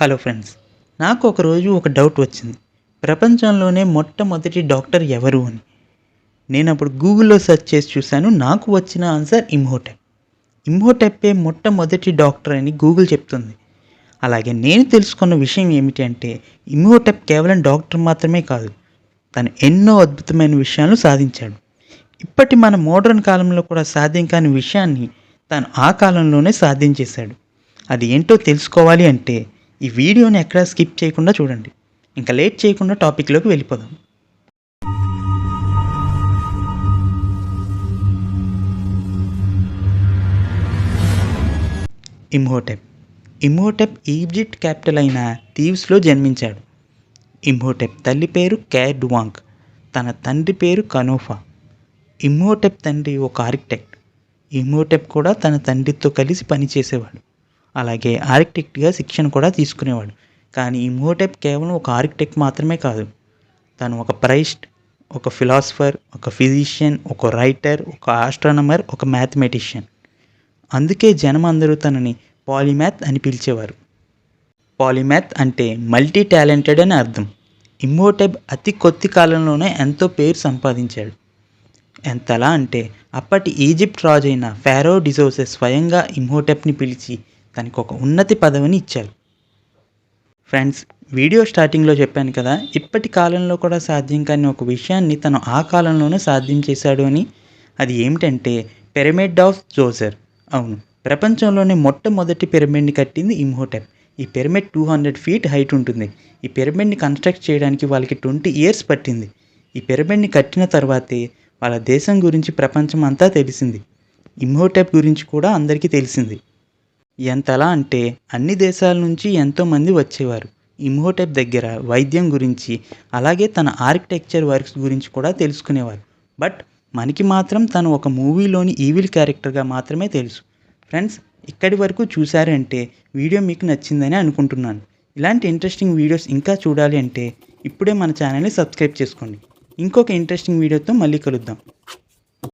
Hello friends నాకు ఒకరోజు ఒక డౌట్ వచ్చింది. ప్రపంచంలోనే మొట్టమొదటి డాక్టర్ ఎవరు అని. నేను అప్పుడు గూగుల్లో సెర్చ్ చేసి చూశాను. నాకు వచ్చిన ఆన్సర్ ఇమ్హోటెప్ ఇమ్హోటెప్పే మొట్టమొదటి డాక్టర్ అని గూగుల్ చెప్తుంది. అలాగే నేను తెలుసుకున్న విషయం ఏమిటి అంటే ఇమ్హోటెప్ కేవలం డాక్టర్ మాత్రమే కాదు తను ఎన్నో అద్భుతమైన విషయాలు సాధించాడు. ఇప్పటి మన మోడర్న్ కాలంలో కూడా సాధ్యం కాని విషయాన్ని తాను ఆ కాలంలోనే సాధించేశాడు అది ఏంటో తెలుసుకోవాలి అంటే ఈ వీడియోని ఎక్కడా స్కిప్ చేయకుండా చూడండి. ఇంకా లేట్ చేయకుండా టాపిక్లోకి వెళ్ళిపోదాం. ఇమ్హోటెప్. ఇమ్హోటెప్ ఈజిప్ట్ క్యాపిటల్ అయిన థీవ్స్లో జన్మించాడు. ఇమ్హోటెప్ తల్లి పేరు క్యాడ్వాంగ్ తన తండ్రి పేరు కనోఫా. ఇమ్హోటెప్ తండ్రి ఒక ఆర్కిటెక్ట్. ఇమ్హోటెప్ కూడా తన తండ్రితో కలిసి పనిచేసేవాడు. అలాగే ఆర్కిటెక్ట్గా శిక్షణ కూడా తీసుకునేవాడు. కానీ ఇమ్హోటెప్ కేవలం ఒక ఆర్కిటెక్ట్ మాత్రమే కాదు. తను ఒక ప్రైస్ట్ ఒక ఫిలాసఫర్ ఒక ఫిజిషియన్ ఒక రైటర్ ఒక ఆస్ట్రానమర్ ఒక మ్యాథమెటిషియన్. అందుకే జనం అందరూ తనని పాలిమ్యాథ్ అని పిలిచేవారు. పాలిమ్యాథ్ అంటే మల్టీ టాలెంటెడ్ అని అర్థం. ఇమ్మోటెబ్ అతి కొద్ది కాలంలోనే ఎంతో పేరు సంపాదించాడు. ఎంతలా అంటే అప్పటి ఈజిప్ట్ రాజైన ఫారో డిజోసెస్ స్వయంగా ఇమ్హోటెప్ని పిలిచి తనకు ఒక ఉన్నతి పదవిని ఇచ్చారు. ఫ్రెండ్స్ వీడియో స్టార్టింగ్లో చెప్పాను కదా ఇప్పటి కాలంలో కూడా సాధ్యం కాని ఒక విషయాన్ని తను ఆ కాలంలోనే సాధ్యం చేశాడు అని. అది ఏమిటంటే పిరమిడ్ ఆఫ్ జోజర్ అవును ప్రపంచంలోనే మొట్టమొదటి పిరమిడ్ని కట్టింది ఇమ్హోటెప్. ఈ pyramid two hundred feet height ఉంటుంది. ఈ పిరమిడ్ని కన్స్ట్రక్ట్ చేయడానికి వాళ్ళకి ట్వంటీ ఇయర్స్ పట్టింది. ఈ పిరమిడ్ని కట్టిన తర్వాతే వాళ్ళ దేశం గురించి ప్రపంచం అంతా తెలిసింది. ఇమ్హోటెప్ గురించి కూడా అందరికీ తెలిసింది. ఎంతలా అంటే అన్ని దేశాల నుంచి ఎంతోమంది వచ్చేవారు. ఇమ్హోటెప్ దగ్గర వైద్యం గురించి అలాగే తన ఆర్కిటెక్చర్ వర్క్స్ గురించి కూడా తెలుసుకునేవారు. బట్ మనకి మాత్రం తను ఒక మూవీలోని ఈవిల్ క్యారెక్టర్గా మాత్రమే తెలుసు. ఫ్రెండ్స్ ఇక్కడి వరకు చూసారంటే వీడియో మీకు నచ్చిందని అనుకుంటున్నాను. ఇలాంటి ఇంట్రెస్టింగ్ వీడియోస్ ఇంకా చూడాలి అంటే ఇప్పుడే మన ఛానల్ని సబ్స్క్రైబ్ చేసుకోండి. ఇంకొక ఇంట్రెస్టింగ్ వీడియోతో మళ్ళీ కలుద్దాం.